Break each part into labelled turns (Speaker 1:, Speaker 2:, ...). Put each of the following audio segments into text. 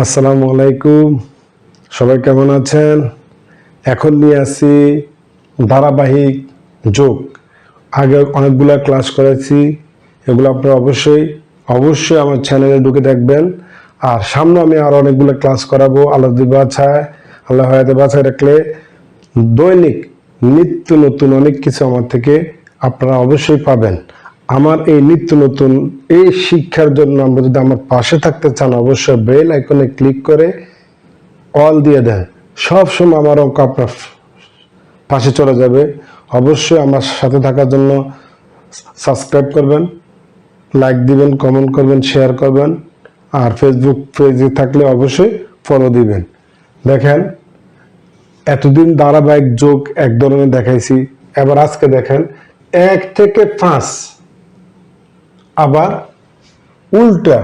Speaker 1: আসসালামু আলাইকুম। সবাই কেমন আছেন? এখন নিয়ে আসি ধারাবাহিক যোগ। আগে অনেকগুলো ক্লাস করেছি, এগুলো আপনারা অবশ্যই অবশ্যই আমার চ্যানেলে ঢুকে দেখবেন। আর সামনে আমি আর অনেকগুলো ক্লাস করাবো আল্লাহ বাছায় আল্লাহ হায়াতে বাছায় রাখলে দৈনিক নিত্য নতুন অনেক কিছু আমার থেকে আপনারা অবশ্যই পাবেন। আমার এই নিত্য নতুন এই শিক্ষার জন্য আমরা যদি আমার পাশে থাকতে চান, অবশ্যই বেল আইকনে ক্লিক করে অল দিয়ে দেন। সবসময় আমার অঙ্ক আপনার পাশে চলে যাবে। অবশ্যই আমার সাথে থাকার জন্য সাবস্ক্রাইব করবেন, লাইক দিবেন, কমেন্ট করবেন, শেয়ার করবেন, আর ফেসবুক পেজে থাকলে অবশ্যই ফলো দিবেন। দেখেন, এতদিন ধারাবাহিক যোগ এক ধরনের দেখাইছি। এবার আজকে দেখেন, এক থেকে পাঁচ আবার উল্টা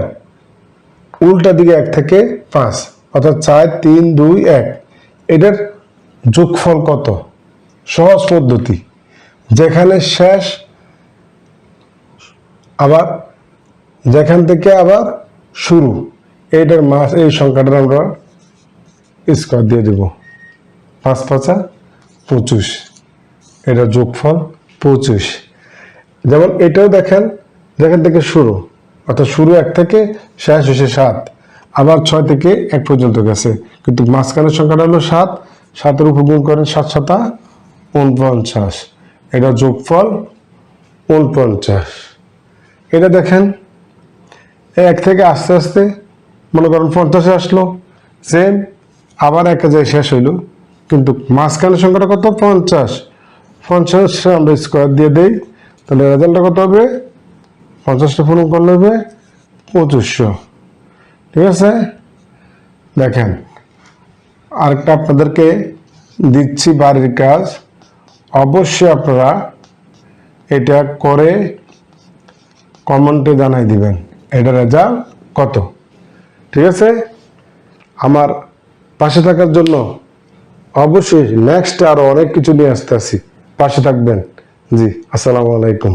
Speaker 1: উল্টা দিকে এক থেকে পাঁচ, অর্থাৎ চার, তিন, দুই, এক। এটার যোগফল কত? সহজ পদ্ধতি। যেখানে শেষ, আবার যেখান থেকে আবার শুরু, এইটার মাস, এই সংখ্যাটার আমরা স্কোয়ার দিয়ে দেব। পাঁচ পাঁচা পঁচিশ। এটা যোগফল পঁচিশ। যেমন এটাও দেখেন যেখান থেকে শুরু, অর্থাৎ শুরু এক থেকে শেষ হয়েছে সাত, আবার ছয় থেকে এক পর্যন্ত গেছে। কিন্তু মাঝখানের সংখ্যাটা হলো সাত, সাতের উপগুণ করেন সাত সাতা উনপঞ্চাশ। এটা যোগফল উনপঞ্চাশ। এটা দেখেন, এক থেকে আস্তে আস্তে মনে করেন পঞ্চাশে আসলো সেম আবার এক জায়গায় শেষ হইল। কিন্তু মাঝখানের সংখ্যাটা কত? পঞ্চাশ। পঞ্চাশ আমরা স্কোয়ার দিয়ে দেই, তাহলে রেজাল্টটা কত হবে? পঞ্চাশটা পূরণ করলে হবে পঁচিশশো। ঠিক আছে? দেখেন, আরেকটা আপনাদেরকে দিচ্ছি বাড়ির কাজ। অবশ্যই আপনারা এটা করে কমেন্টে জানাই দিবেন, এটা রেজাল্ট কত। ঠিক আছে? আমার পাশে থাকার জন্য অবশ্যই নেক্সট আরও অনেক কিছু নিয়ে আসতে আসি। পাশে থাকবেন। জি, আসসালামু আলাইকুম।